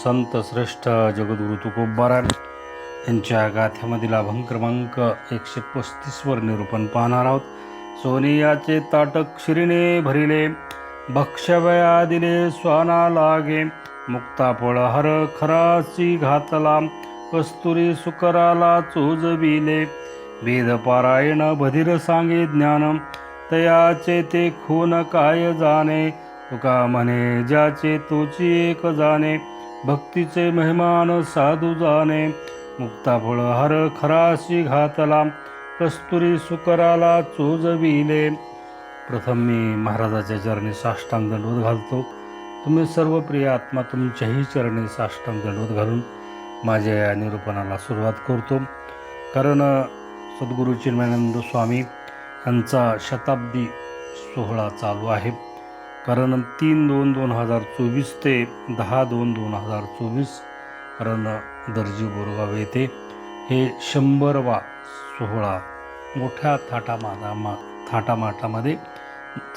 संत श्रेष्ठ जगद्गुरु तुकोबारान यांच्या गाथ्यामधील अभंग क्रमांक एकशे पस्तीसवर निरूपण पाहणार आहोत. सोनियाचे ताटक शिरीने भरिले भक्षवया दिले स्वाना लागे. मुक्ताफळ हर खराची घातला कस्तुरी सुकराला चोजविले वेद पारायण बधिर सांगे ज्ञान तयाचे ते खून काय जाणे? तुका म्हणे ज्याचे तोची एक जाणे. भक्तीचे मेहमान साधू जाणे मुक्ताफळ हर खराशी घातला कस्तुरी सुकराला चोजविले. प्रथम मी महाराजाच्या चरणी साष्टांग दंडवत घालतो. तुम्ही सर्व प्रिय आत्मा तुमच्याही चरणी साष्टांग दंडवत घालून माझ्या या निरूपणाला सुरुवात करतो. कारण सद्गुरू चिन्मयानंद स्वामी यांचा शताब्दी सोहळा चालू आहे. कारण तीन दोन दोन हजार चोवीस ते दहा दोन दोन हजार चोवीस रण दर्जी बोरगाव येथे. हे शंभरवा सोहळा मोठ्या थाटामाटामा थाटामाटामध्ये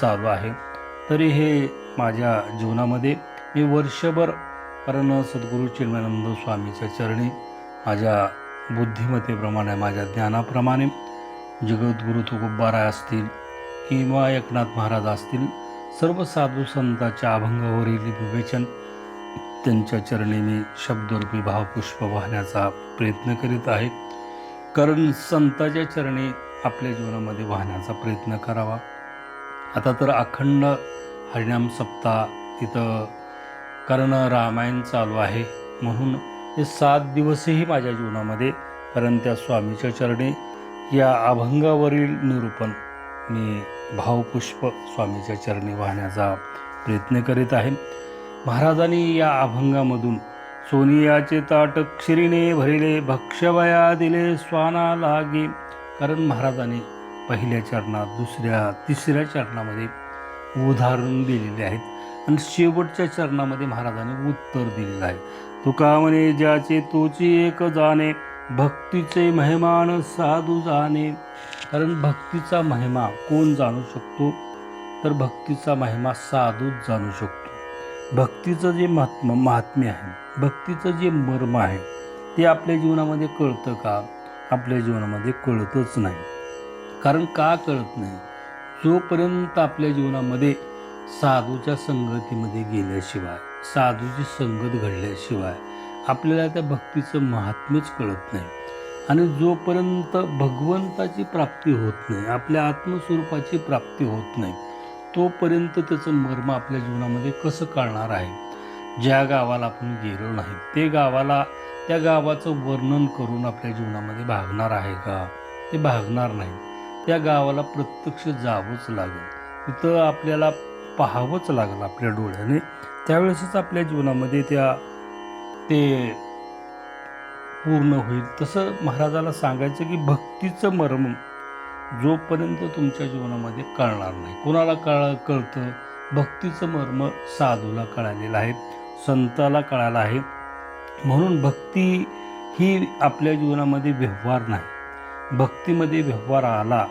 चालू आहे. तरी हे माझ्या जीवनामध्ये मी वर्षभर कारण सद्गुरू चिन्मयानंद स्वामीच्या चरणी माझ्या बुद्धिमत्तेप्रमाणे माझ्या ज्ञानाप्रमाणे जगद्गुरु तुकोबाराय असतील किंवा एकनाथ महाराज असतील सर्व साधू संतांच्या अभंगावरील विवेचन त्यांच्या चरणी मी शब्दरूपी भावपुष्प वाहण्याचा प्रयत्न करीत आहे. कारण संताच्या चरणी आपल्या जीवनामध्ये वाहण्याचा प्रयत्न करावा. आता तर अखंड हरिणाम सप्ताह तिथं कारण रामायण चालू आहे. म्हणून हे सात दिवसही माझ्या जीवनामध्ये कारण त्या स्वामीच्या चरणी या अभंगावरील निरूपण मी भावपुष्प स्वामीच्या चरणी वाहण्याचा प्रयत्न करीत आहे. महाराजांनी या अभंगामधून सोनियाचे ताट क्षिरीने भरिले भक्षवया दिले स्वाना लागे. कारण महाराजांनी पहिल्या चरणात दुसऱ्या तिसऱ्या चरणामध्ये उदाहरण दिलेले आहेत. आणि शेवटच्या चरणामध्ये महाराजांनी उत्तर दिलेलं आहे. तुका म्हणे ज्याचे तोची एक जाणे भक्तीचे मेहमान साधू जाणे. कारण भक्तीचा महिमा कोण जाणू शकतो? तर भक्तीचा महिमा साधूच जाणू शकतो. भक्तीचं जे महात्म महात्म्य आहे भक्तीचं जे मर्म आहे ते आपल्या जीवनामध्ये कळतं का? आपल्या जीवनामध्ये कळतच नाही. कारण का कळत नाही? जोपर्यंत आपल्या जीवनामध्ये साधूच्या संगतीमध्ये गेल्याशिवाय साधूची संगत घडल्याशिवाय आपल्याला त्या भक्तीचं महात्म्यच कळत नाही. आणि जोपर्यंत भगवंताची प्राप्ती होत नाही आपल्या आत्मस्वरूपाची प्राप्ती होत नाही तोपर्यंत त्याचं मर्म आपल्या जीवनामध्ये कसं कळणार आहे? ज्या गावाला आपण गेलो नाही ते गावाला त्या गावाचं वर्णन करून आपल्या जीवनामध्ये भागणार आहे का? ते भागणार नाही. त्या गावाला प्रत्यक्ष जावंच लागेल. तिथं आपल्याला पाहावंच लागेल आपल्या डोळ्याने. त्यावेळेसच आपल्या जीवनामध्ये त्या ते पूर्ण होईल. तसं महाराजाला सांगायचं की भक्तीचं मर्म जोपर्यंत तुमच्या जीवनामध्ये कळणार नाही. कोणाला कळ कळतं? भक्तीचं मर्म साधूला कळालेलं आहे संताला कळालं आहे. म्हणून भक्ती ही आपल्या जीवनामध्ये व्यवहार नाही. भक्तीमध्ये व्यवहार आला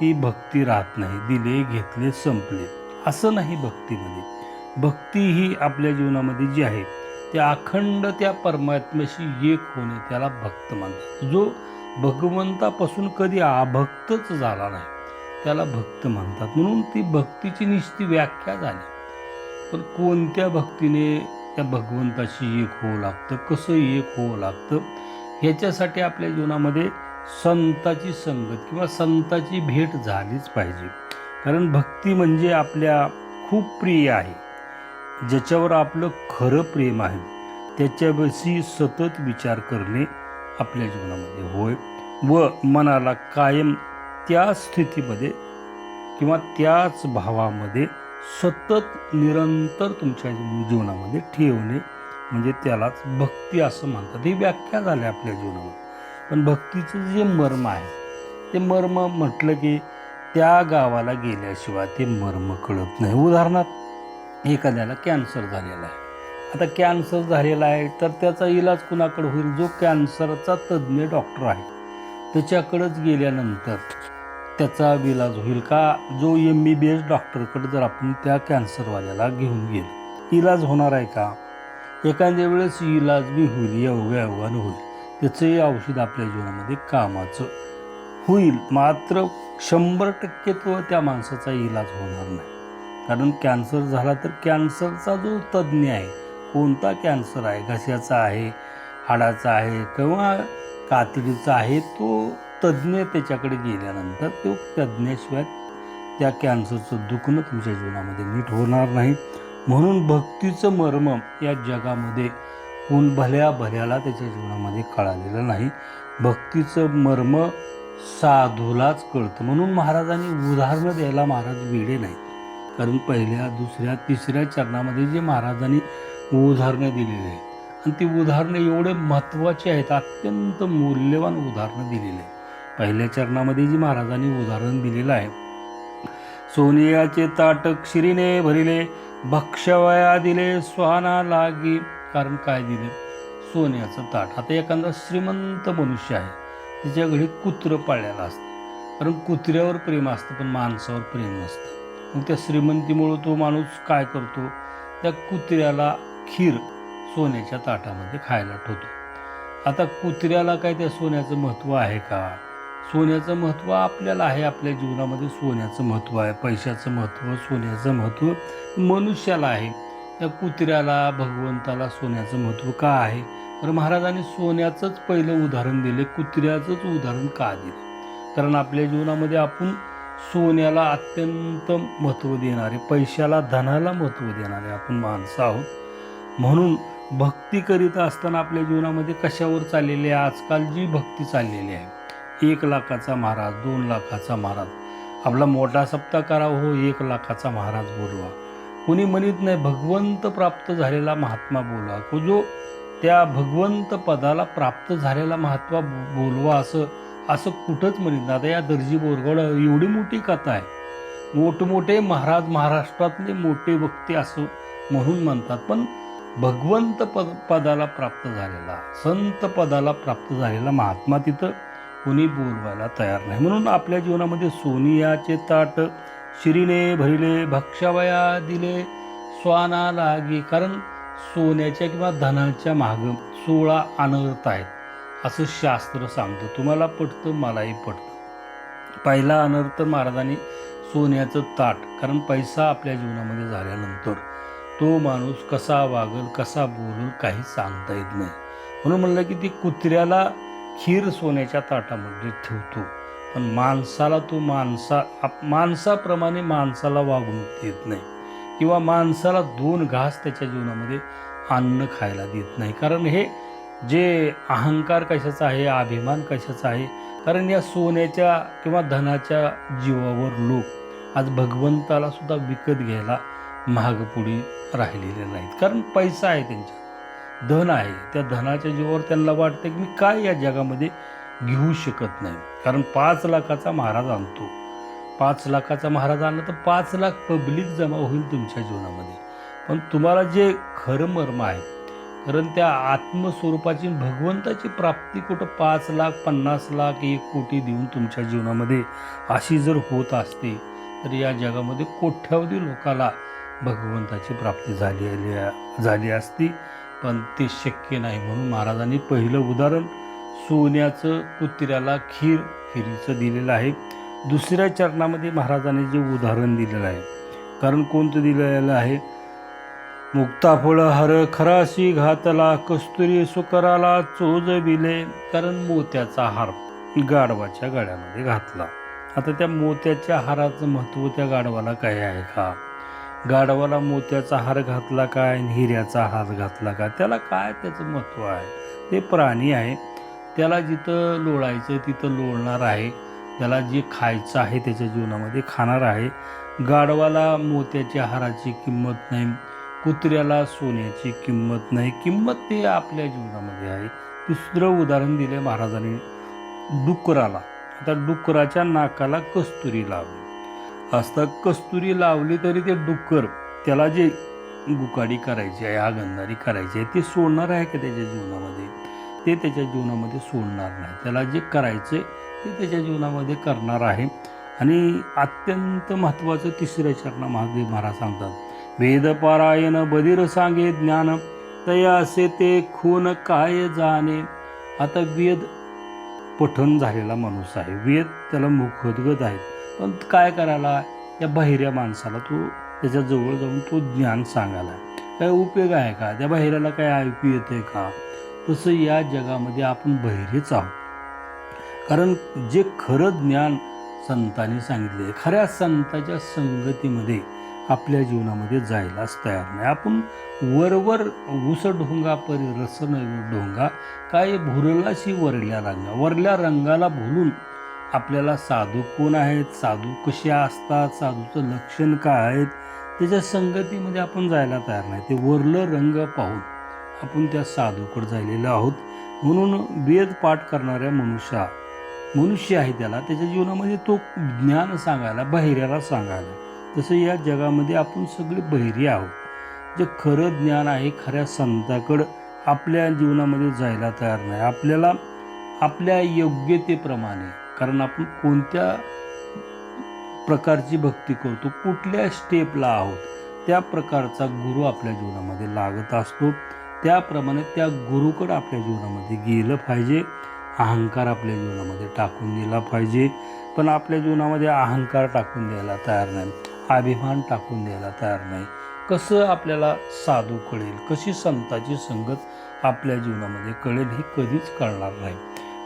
ती भक्ती राहत नाही. दिले घेतले संपले. असं नाही भक्तीमध्ये. भक्ती ही आपल्या जीवनामध्ये जी आहे त्या अखंड त्या परमात्म्याशी एक होणे त्याला भक्त मानतात जो भगवंतापासून कधी अभक्तच झाला नाही त्याला भक्त म्हणतात. म्हणून ती भक्तीची निश्चित व्याख्या झाली. पण कोणत्या भक्तीने त्या भगवंताशी एक होऊ लागतं? कसं एक होऊ लागतं? ह्याच्यासाठी आपल्या जीवनामध्ये संताची संगत किंवा संताची भेट झालीच पाहिजे. कारण भक्ती म्हणजे आपल्या खूप प्रिय आहे. ज्याच्यावर आपलं खरं प्रेम आहे त्याच्याविषयी सतत विचार करणे आपल्या जीवनामध्ये होय व मनाला कायम त्या स्थितीमध्ये किंवा त्याच भावामध्ये सतत निरंतर तुमच्या जीवनामध्ये ठेवणे म्हणजे त्यालाच भक्ती असं म्हणतात. ही व्याख्या झाली आपल्या जीवनामध्ये. पण भक्तीचं जे मर्म आहे ते मर्म म्हटलं की त्या गावाला गेल्याशिवाय ते मर्म कळत नाही. उदाहरणार्थ एखाद्याला कॅन्सर झालेला आहे. आता कॅन्सर झालेला आहे तर त्याचा इलाज कुणाकडे होईल? जो कॅन्सरचा तज्ज्ञ डॉक्टर आहे. त्याच्याकडंच गेल्यानंतर त्याचा इलाज होईल का? जो एम बी बी एस डॉक्टरकडे जर आपण त्या कॅन्सरवाल्याला घेऊन गेलो. इलाज होणार आहे का? एखाद्या वेळेस इलाज बी होईल एवढ्या एवढ्यानं होईल. त्याचंही औषध आपल्या जीवनामध्ये कामाचं होईल. मात्र शंभर टक्के तो त्या माणसाचा इलाज होणार नाही. कारण कॅन्सर झाला तर कॅन्सरचा जो तज्ज्ञ आहे कोणता कॅन्सर आहे घशाचा आहे हाडाचा आहे किंवा कातडीचा आहे तो तज्ज्ञ त्याच्याकडे गेल्यानंतर तो तज्ज्ञाशिवाय त्या कॅन्सरचं दुखणं तुमच्या जीवनामध्ये नीट होणार नाही. म्हणून भक्तीचं मर्म या जगामध्ये कोण भल्या भल्याला त्याच्या जीवनामध्ये कळालेलं नाही. भक्तीचं मर्म साधूलाच कळतं. म्हणून महाराजांनी उदाहरणं द्यायला महाराज वेळे नाही कारण पहिल्या दुसऱ्या तिसऱ्या चरणामध्ये जे महाराजांनी उदाहरणं दिलेली आहे आणि ती उदाहरणं एवढे महत्त्वाची आहेत अत्यंत मौल्यवान उदाहरणं दिलेली आहे पहिल्या चरणामध्ये जी महाराजांनी उदाहरण दिलेलं आहे सोनियाचे ताटक शिरीने भरिले भक्षवया दिले स्वाना लागी. कारण काय दिले? सोन्याचं ताट. आता एखादा श्रीमंत मनुष्य आहे त्याच्या घरी कुत्रं पाळलेलं असतं. कारण कुत्र्यावर प्रेम असतं पण माणसावर प्रेम नसतं. मग त्या श्रीमंतीमुळं तो माणूस काय करतो? त्या कुत्र्याला खीर सोन्याच्या ताटामध्ये खायला ठेवतो. आता कुत्र्याला काय त्या सोन्याचं महत्त्व आहे का? सोन्याचं महत्त्व आपल्याला आहे. आपल्या जीवनामध्ये सोन्याचं महत्त्व आहे. पैशाचं महत्त्व सोन्याचं महत्त्व मनुष्याला आहे. त्या कुत्र्याला भगवंताला सोन्याचं महत्त्व का आहे? तर महाराजांनी सोन्याचंच पहिलं उदाहरण दिले. कुत्र्याचंच उदाहरण का दिलं? कारण आपल्या जीवनामध्ये आपण सोन्याला अत्यंत महत्त्व देणारे पैशाला धनाला महत्त्व देणारे आपण माणसं आहोत. म्हणून भक्ती करीत असताना आपल्या जीवनामध्ये कशावर चाललेली आहे? आजकाल जी भक्ती चाललेली आहे. एक लाखाचा महाराज दोन लाखाचा महाराज. आपला मोठा सप्ताह करावा हो एक लाखाचा महाराज बोलवा. कोणी म्हणत नाही भगवंत प्राप्त झालेला महात्मा बोलवा. को जो त्या भगवंत पदाला प्राप्त झालेला महात्मा बोलवा असं असं कुठंच म्हणत नाही. आता या दर्जी बोरगड एवढी मोठी कथा आहे. मोठमोठे महाराज महाराष्ट्रातले मोठे वक्ते असं म्हणून म्हणतात. पण भगवंत पद पदाला प्राप्त झालेला संत पदाला प्राप्त झालेला महात्मा तिथं कोणी बोलवायला तयार नाही. म्हणून आपल्या जीवनामध्ये सोनियाचे ताट शिरीले भरिले भक्षावया दिले स्वाना लागे. कारण सोन्याच्या किंवा धनाच्या मागं सोळा अनर्थ आहेत. असं शास्त्र सांगतं. तुम्हाला पटतं मलाही पटतं. पहिला अनर्थ महाराजांनी सोन्याचं ताट कारण पैसा आपल्या जीवनामध्ये झाल्यानंतर तो माणूस कसा वागल कसा बोलल काही सांगता येत नाही. म्हणून म्हणलं की ती कुत्र्याला खीर सोन्याच्या ताटामध्ये ठेवतो. पण माणसाला तो माणसा आप- माणसाप्रमाणे माणसाला वागणूक देत नाही. किंवा माणसाला दोन घास त्याच्या जीवनामध्ये अन्न खायला देत नाही. कारण हे जे अहंकार कशाचा आहे अभिमान कशाचा आहे? कारण या सोन्याच्या किंवा धनाच्या जीवावर लोक आज भगवंताला सुद्धा विकत घ्यायला महागपुढे राहिलेले नाहीत. कारण पैसा आहे त्यांच्या धन आहे. त्या धनाच्या जीवावर त्यांना वाटतं की मी काय या जगामध्ये घेऊ शकत नाही. कारण पाच लाखाचा महाराज आणतो. पाच लाखाचा महाराज आणला तर पाच लाख पब्लिक जमा होईल तुमच्या जीवनामध्ये. पण तुम्हाला जे खरं मर्म आहे कारण त्या आत्मस्वरूपाची भगवंताची प्राप्ती कुठं पाच लाख पन्नास लाख एक कोटी देऊन तुमच्या जीवनामध्ये अशी जर होत असते तर या जगामध्ये कोट्यावधी लोकाला भगवंताची प्राप्ती झाली आली- झाली असती. पण ते शक्य नाही म्हणून महाराजांनी पहिलं उदाहरण सोन्याचं कुत्र्याला खीर खिरीचं दिलेलं आहे. दुसऱ्या चरणामध्ये महाराजांनी जे उदाहरण दिलेलं आहे कारण कोणतं दिलेलं आहे? मुक्ताफळ हर खराशी घातला कस्तुरी सुकराला चोज बिले कारण मोत्याचा हार गाढवाच्या गाड्यामध्ये घातला. आता त्या मोत्याच्या हाराचं महत्त्व त्या गाढवाला काय आहे का? गाढवाला मोत्याचा हार घातला काय हिऱ्याचा हार घातला का? त्याला काय त्याचं महत्त्व आहे? ते प्राणी आहे. त्याला जिथं लोळायचं तिथं लोळणार आहे. त्याला जे खायचं आहे त्याच्या जीवनामध्ये खाणार आहे. गाढवाला मोत्याच्या हाराची किंमत नाही. कुत्र्याला सोन्याची किंमत नाही. किंमत ते आपल्या जीवनामध्ये आहे. तिसरं उदाहरण दिले महाराजांनी डुकराला. आता डुकराच्या नाकाला कस्तुरी लावली. असता कस्तुरी लावली तरी ते डुक्कर त्याला जे गुकाडी करायची आहे आगंधारी करायची आहे ते सोडणार आहे का त्याच्या जीवनामध्ये? ते त्याच्या जीवनामध्ये सोडणार नाही. त्याला जे करायचं आहे ते त्याच्या जीवनामध्ये करणार आहे. आणि अत्यंत महत्त्वाचं तिसऱ्या चरणा महादेव महाराज सांगतात वेदपारायण बधीर सांगे ज्ञान तया असे ते खून काय जाणे. आता वेद पठण झालेला माणूस आहे. वेद त्याला मुखोद्गत आहे. पण काय करायला? या बाहेऱ्या माणसाला तो त्याच्याजवळ जाऊन तो ज्ञान सांगायला. काय उपयोग आहे का? त्या बाहेऱ्याला काय ऐकू आहे का? तसं या जगामध्ये आपण बहिरेच आहोत. कारण जे खरं ज्ञान संतांनी सांगितले खऱ्या संताच्या संगतीमध्ये आपल्या जीवनामध्ये जायलाच तयार नाही. आपण वरवर उस ढोंगा परी रसन ढोंगा काय भुरलाशी वरल्या रंगा वरल्या रंगाला भुलून आपल्याला साधू कोण आहेत साधू कसे असतात साधूचं लक्षण काय आहेत त्याच्या संगतीमध्ये आपण जायला तयार नाही. ते वरलं रंग पाहून आपण त्या साधूकडे जायलेलो आहोत. म्हणून वेद पाठ करणाऱ्या मनुष्या मनुष्य आहे त्याला त्याच्या जीवनामध्ये तो ज्ञान सांगायला बहिऱ्याला सांगायला. तसं या जगामध्ये आपण सगळे बहिरी आहोत. जे खरं ज्ञान आहे खऱ्या संताकडं आपल्या जीवनामध्ये जायला तयार नाही. आपल्याला आपल्या योग्यतेप्रमाणे कारण आपण कोणत्या प्रकारची भक्ती करतो कुठल्या स्टेपला आहोत त्या प्रकारचा गुरु आपल्या जीवनामध्ये लागत असतो. त्याप्रमाणे त्या गुरुकडं आपल्या जीवनामध्ये गेलं पाहिजे अहंकार आपल्या जीवनामध्ये टाकून दिला पाहिजे. पण आपल्या जीवनामध्ये अहंकार टाकून द्यायला तयार नाही. अभिमान टाकून द्यायला तयार नाही. कसं आपल्याला साधू कळेल? कशी संताची संगत आपल्या जीवनामध्ये कळेल हे कधीच कळणार नाही.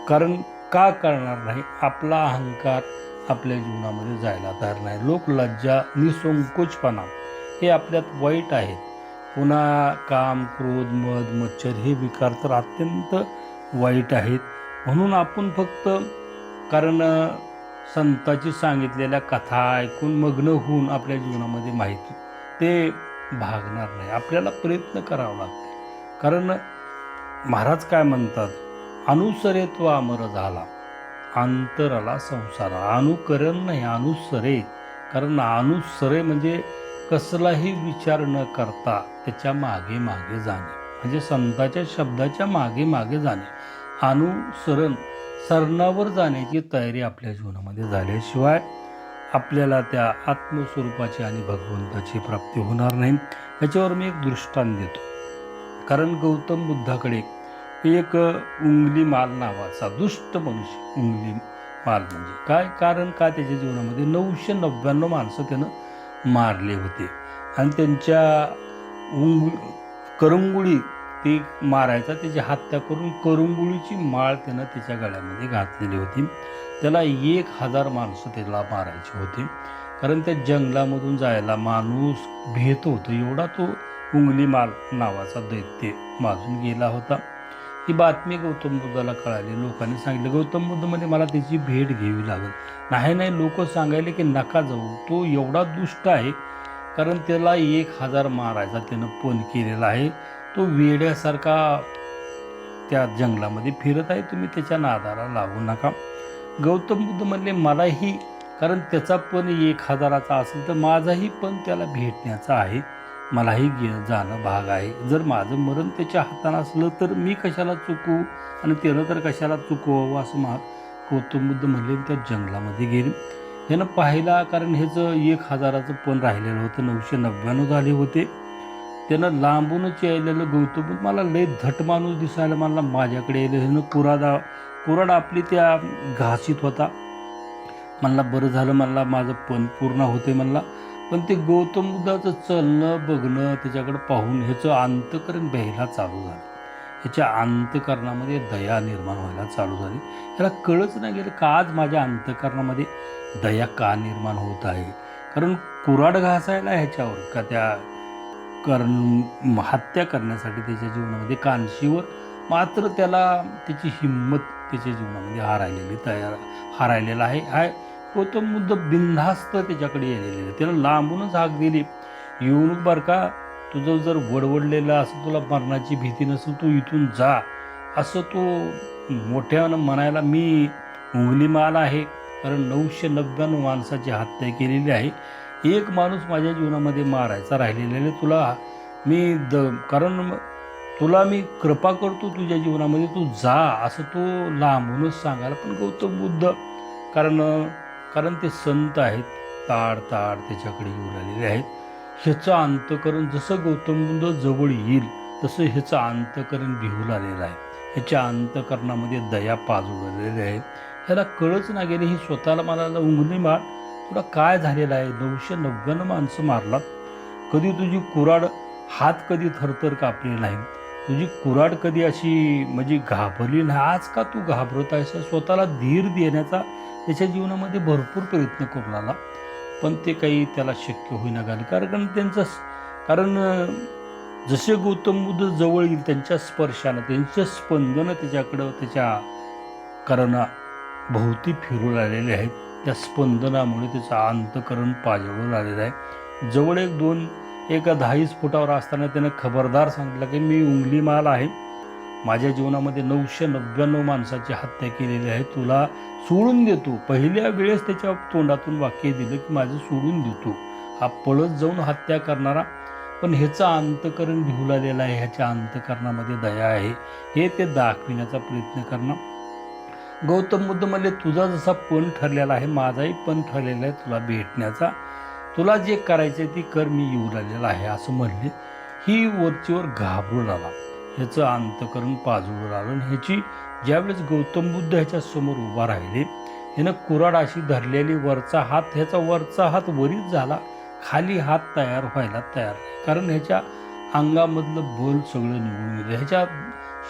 कारण का कळणार नाही? आपला अहंकार आपल्या जीवनामध्ये जायला तयार नाही. लोक लज्जा निसंकोचपणा हे आपल्यात वाईट आहेत. पुन्हा काम क्रोध मध मच्छर हे विकार तर अत्यंत वाईट आहेत. म्हणून आपण फक्त कारण संताची सांगितलेल्या कथा ऐकून मग्न होऊन आपल्या जीवनामध्ये माहिती ते भागणार नाही. आपल्याला प्रयत्न करावा लागते. कारण महाराज काय म्हणतात? अनुसरेत्व अमर झाला. अंतराला संसार. अनुकरण नाही अनुसरे. कारण अनुसरे म्हणजे कसलाही विचार न करता त्याच्यामागे मागे जाणे. म्हणजे संताच्या शब्दाच्या मागे मागे जाणे. अनुसरण सरणावर जाण्याची तयारी आपल्या जीवनामध्ये झाल्याशिवाय आपल्याला त्या आत्मस्वरूपाची आणि भगवंताची प्राप्ती होणार नाही. याच्यावर मी एक दृष्टांत देतो. कारण गौतम बुद्धाकडे एक उंगली माल नावाचा दुष्ट मनुष्य उंगली माल म्हणजे काय? कारण का त्याच्या जीवनामध्ये नऊशे नव्याण्णव माणसं त्यानं मारले होते. आणि त्यांच्या उंग करंगुळी ती मारायचा त्याची हत्या करून करंगुळीची माळ त्यानं त्याच्या गळ्यामध्ये घातलेली होती. त्याला एक हजार माणसं त्याला मारायची होती. कारण त्या जंगलामधून जायला माणूस भेट होतो. एवढा तो उंगली माल नावाचा दैत्य माजून गेला होता. ही बातमी गौतम बुद्धाला कळाली. लोकांनी सांगितलं गौतम बुद्ध म्हणजे मला त्याची भेट घ्यावी लागेल. नाही नाही लोक सांगायले की नका जाऊ. तो एवढा दुष्ट आहे. कारण त्याला एक हजार मारायचा त्यानं पण केलेला आहे. तो वेड्यासारखा त्या जंगलामध्ये फिरत आहे. तुम्ही त्याच्या नादाला लागू नका. गौतम बुद्ध म्हणले मलाही कारण त्याचा पण एक हजाराचा असेल तर माझाही पण त्याला भेटण्याचा आहे. मलाही गे जाणं भाग आहे. जर माझं मरण त्याच्या हातानं असलं तर मी कशाला चुकू आणि त्यानं तर कशाला चुकवावं असं मा गौतम बुद्ध म्हणले त्या जंगलामध्ये गेले. ह्यानं पाहिला कारण ह्याचं एक हजाराचं पण राहिलेलं होतं. नऊशे नव्याण्णव झाले होते. त्यानं लांबूनच यायलेलं गौतम बुद्ध मला लय धट माणूस दिसायला मला माझ्याकडे यायलं ह्यानं कुराडा कुराड आपली त्या घासीत होता. म्हणला बरं झालं म्हणला माझं पण पूर्ण होते म्हणला. पण ते गौतम बुद्धाचं चलणं बघणं त्याच्याकडं पाहून ह्याचं अंतकरण भ्यायला चालू झालं. ह्याच्या अंतकरणामध्ये दया निर्माण व्हायला चालू झाली. ह्याला कळच नाही गेलं का आज माझ्या अंतकरणामध्ये दया का निर्माण होत आहे. कारण कुराड घासायला ह्याच्यावर का त्या करण हत्या करण्यासाठी त्याच्या जीवनामध्ये कानशीवर मात्र त्याला त्याची हिंमत त्याच्या जीवनामध्ये हारायलेली तयार हारायलेला आहे. हा गौतम बुद्ध बिनधास्त त्याच्याकडे येलेले आहे त्यानं लांबूनच हाक दिली. येऊन बरं का तुझं जर वडवडलेलं असं तुला मरणाची भीती नसेल तू इथून जा. असं तो मोठ्यानं म्हणायला मी उंगलीमाल आहे. कारण नऊशे नव्याण्णव माणसाची हत्या केलेली आहे. एक माणूस माझ्या जीवनामध्ये मारायचा राहिलेला आहे. तुला मी द कारण तुला मी कृपा करतो तुझ्या जीवनामध्ये तू जा असं तो लांबूनच सांगायला. पण गौतम बुद्ध कारण कारण ते संत आहेत ताड ताड त्याच्याकडे येऊन लागलेले आहेत. ह्याचं अंतकरण जसं गौतम बुद्ध जवळ येईल तसं ह्याचं अंतकरण भिवून आलेलं आहे. ह्याच्या अंतकरणामध्ये दया पाजवलेली आहे. ह्याला कळच ना गेले ही स्वतःला मला उंगली मार. तुला काय झालेलं आहे? नऊशे नव्याण्णव माणसं मारलात. कधी तुझी कुराड हात कधी थरथर कापली नाही. तुझी कुराड कधी अशी म्हणजे घाबरली नाही. आज का तू घाबरत आहेस? स्वतःला धीर देण्याचा त्याच्या जीवनामध्ये भरपूर प्रयत्न करू लागला पण ते काही त्याला शक्य होईना झाले. कारण त्यांचं कारण जसे गौतम बुद्ध जवळ येईल त्यांच्या स्पर्शानं त्यांचं स्पंदनं त्याच्याकडं त्याच्या कारण भोवती फिरू लागलेले आहेत. त्या स्पंदनामुळे त्याचं अंतकरण पाजळून आलेलं आहे. जवळ एक दोन एका दहावीस फुटावर असताना त्यानं खबरदार सांगितलं की मी उंगली माल आहे. माझ्या जीवनामध्ये नऊशे नव्याण्णव माणसाची हत्या केलेली आहे. तुला सोडून देतो. पहिल्या वेळेस त्याच्या तोंडातून वाक्य दिलं की माझं सोडून देतो. हा पळत जाऊन हत्या करणारा. पण ह्याचं अंतकरण भिवू लागलेलं आहे. ह्याच्या अंतकरणामध्ये दया आहे. हे ते दाखविण्याचा प्रयत्न करणं गौतम बुद्ध म्हणले तुझा जसा पण ठरलेला आहे माझाही पण ठरलेला आहे तुला भेटण्याचा. तुला जे करायचं ती कर मी येऊ लागलेला आहे असं म्हणले. ही वरचीवर घाबरून आला. ह्याचं अंतकरण पाजवून आलं आणि ह्याची ज्यावेळेस गौतम बुद्ध ह्याच्या समोर उभा राहिले ह्यानं कुराड अशी धरलेली वरचा हात ह्याचा वरचा हात वरीच झाला. खाली हात तयार व्हायला तयार नाही. कारण ह्याच्या अंगामधलं बल सगळं निघून गेलं. ह्याच्या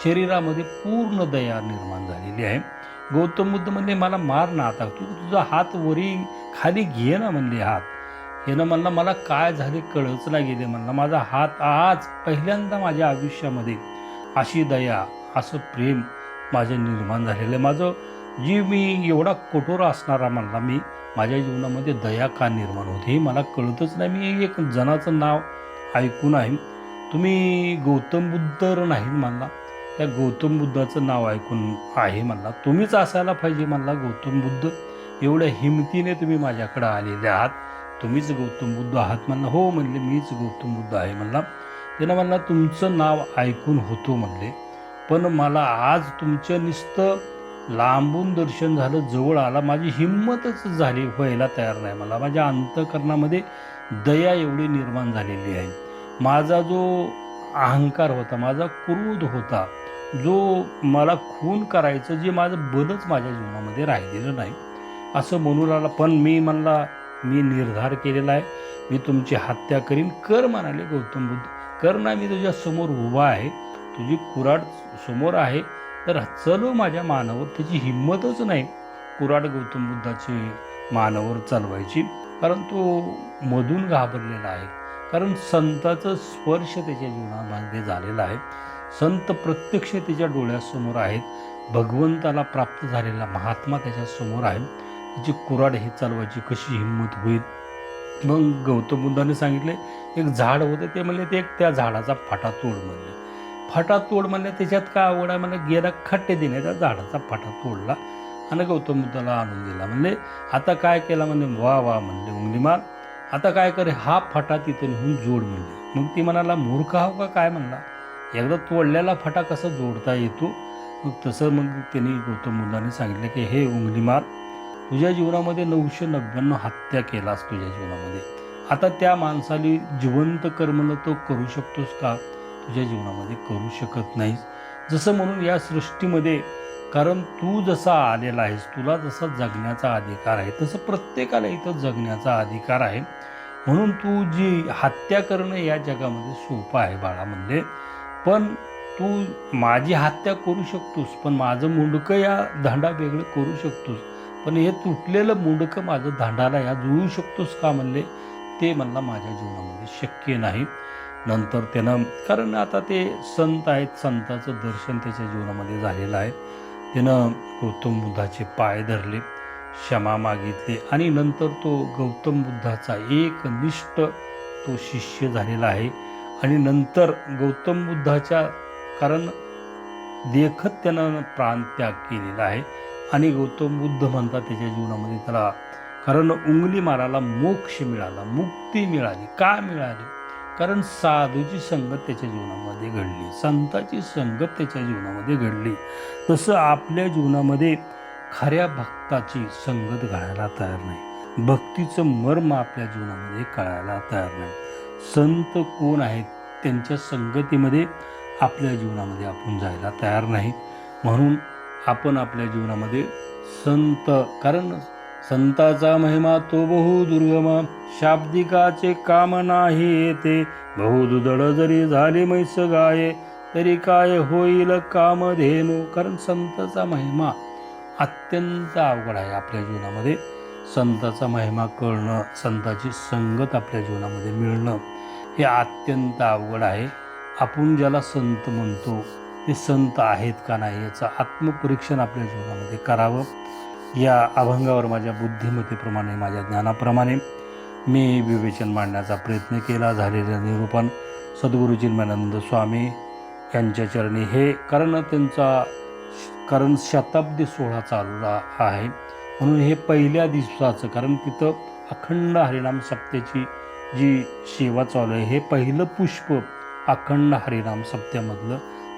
शरीरामध्ये पूर्ण दया निर्माण झालेली आहे. गौतम बुद्ध म्हणले मला मार ना आता. तू तुझा हात वरी खाली घे ना म्हणले हात. यानं म्हणलं मला काय झाले कळच ना गेले म्हणलं. माझा हात आज पहिल्यांदा माझ्या आयुष्यामध्ये अशी दया असं प्रेम माझं निर्माण झालेलं आहे. माझं जी मी एवढा कठोर असणारा म्हणला मी माझ्या जीवनामध्ये दया का निर्माण होते हे मला कळतच नाही. मी एक जणाचं नाव ऐकून आहे. तुम्ही गौतम बुद्ध नाही म्हणला. त्या गौतम बुद्धाचं नाव ऐकून आहे म्हणला. तुम्हीच असायला पाहिजे म्हणला गौतम बुद्ध. एवढ्या हिमतीने तुम्ही माझ्याकडे आलेले आहात. तुम्हीच गौतम बुद्ध आहात म्हणला. हो म्हणले मीच गौतम बुद्ध आहे म्हणला. त्यानं म्हणला तुमचं नाव ऐकून होतो म्हणले. पण मला आज तुमचं नुसतं लांबून दर्शन झालं जवळ आला. माझी हिंमतच झाली व्हायला तयार नाही मला माझ्या अंतकरणामध्ये दया एवढी निर्माण झालेली आहे. माझा जो अहंकार होता माझा क्रोध होता जो मला खून करायचं जे माझं बलच माझ्या जीवनामध्ये राहिलेलं नाही असं म्हणू आला पण मी म्हणला मी निर्धार केलेला आहे. मी तुमची हत्या करीन. कर म्हणाले गौतम बुद्ध. कर ना मी तुझ्या समोर उभा आहे. तुझी कुराड समोर आहे. तर चलो माझ्या मानावर. त्याची हिंमतच नाही कुराड गौतम बुद्धाची मानावर चालवायची. कारण तो मधून घाबरलेला आहे. कारण संताचं स्पर्श त्याच्या जीवनामध्ये झालेला आहे. संत प्रत्यक्ष त्याच्या डोळ्यासमोर आहेत. भगवंताला प्राप्त झालेला महात्मा त्याच्यासमोर आहे. त्याची कुराड ही चालवायची कशी हिंमत होईल? मग गौतम बुद्धाने सांगितले एक झाड होतं ते म्हणले ते एक त्या झाडाचा फाटा तोड म्हणले. फाटा तोड म्हणले त्याच्यात काय आवड आहे? म्हणजे गेला खट्टे दिले त्या झाडाचा फाटा तोडला आणि गौतम बुद्धाला आणून दिला. म्हणले आता काय केला? म्हणले वा वा म्हणले उंगलीमार आता काय करे? हा फाटा तिथं नेऊन जोड म्हणले. मग ती म्हणाला मूर्ख हो का? काय म्हणला? एकदा तोडलेला फटा कसा जोडता येतो? मग तसं मग त्यांनी गौतम बुद्धाने सांगितलं की हे उंगलीमार तुझ्या जीवनामध्ये नऊशे नव्याण्णव हत्या केलास तुझ्या जीवनामध्ये. आता त्या माणसाली जिवंत कर्मला तो करू शकतोस का? तुझ्या जीवनामध्ये करू शकत नाहीस. जसं म्हणून या सृष्टीमध्ये कारण तू जसा आलेला आहेस तुला जसा जगण्याचा अधिकार आहे तसं प्रत्येकाला इथं जगण्याचा अधिकार आहे. म्हणून तू जी हत्या करणं या जगामध्ये सोपं आहे बाळा म्हणजे पण तू माझी हत्या करू शकतोस पण माझं मुंडकं या धांडा वेगळं करू शकतोस. पण हे तुटलेलं मुंडकं माझं धांडाला या जुळू शकतोस का म्हणले? ते मला माझ्या जीवनामध्ये शक्य नाही. नंतर त्यानं कारण आता ते संत आहेत संताचं दर्शन त्याच्या जीवनामध्ये झालेलं आहे. त्यानं गौतम बुद्धाचे पाय धरले क्षमा मागितली आणि नंतर तो गौतम बुद्धाचा एक निष्ठ तो शिष्य झालेला आहे. आणि नंतर गौतम बुद्धाच्या कारण देखत त्यानं प्राणत्याग केलेला आहे. आणि गौतम बुद्ध म्हणतात त्याच्या जीवनामध्ये त्याला कारण उंगली माराला मोक्ष मिळाला मुक्ती मिळाली. का मिळाली? कारण साधूची संगत त्याच्या जीवनामध्ये घडली. संताची संगत त्याच्या जीवनामध्ये घडली. तसं आपल्या जीवनामध्ये खऱ्या भक्ताची संगत घडायला तयार नाही. भक्तीचं मर्म आपल्या जीवनामध्ये कळायला तयार नाही. संत कोण आहेत त्यांच्या संगतीमध्ये आपल्या जीवनामध्ये आपण जायला तयार नाही. म्हणून आपण आपल्या जीवनामध्ये संत कारण संताचा महिमा तो बहु दुर्गम शाब्दिकाचे काम नाही येते. बहुदुदळ जरी झाले मैस गाये तरी काय होईल कामधेनू कारण संताचा महिमा अत्यंत अवघड आहे आपल्या जीवनामध्ये. संताचा महिमा कळणं संताची संगत आपल्या जीवनामध्ये मिळणं. हे अत्यंत अवघड आहे. आपण ज्याला संत म्हणतो ते संत आहेत का नाही याचं आत्मपरीक्षण आपल्या जीवनामध्ये करावं. या अभंगावर माझ्या बुद्धिमत्तेप्रमाणे माझ्या ज्ञानाप्रमाणे मी विवेचन मांडण्याचा प्रयत्न केला झालेलं निरूपण. सद्गुरू चिन्मानंद स्वामी यांच्या चरणी हे कारण त्यांचा कारण शताब्दी सोहळा चालला आहे. म्हणून हे पहिल्या दिवसाचं कारण तिथं अखंड हरिनाम सप्तेची जी सेवा चालू आहे हे पहिलं पुष्प अखंड हरिनाम सप्त्यामधलं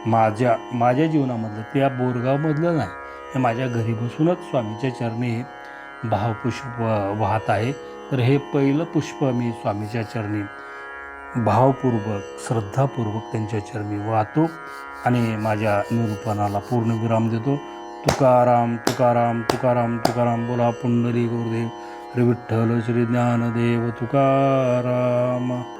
माझ्या माझ्या जीवनामधलं त्या बोरगावमधलं नाही हे माझ्या घरी बसूनच स्वामीच्या चरणी हे भावपुष्प वाहत आहे. तर हे पहिलं पुष्प मी स्वामीच्या चरणी भावपूर्वक श्रद्धापूर्वक त्यांच्या चरणी वाहतो आणि माझ्या निरूपणाला पूर्ण विराम देतो. तुकाराम तुकाराम तुकाराम तुकाराम बोला पुंडली गुरुदेव. विठ्ठल श्री ज्ञानदेव तुकाराम।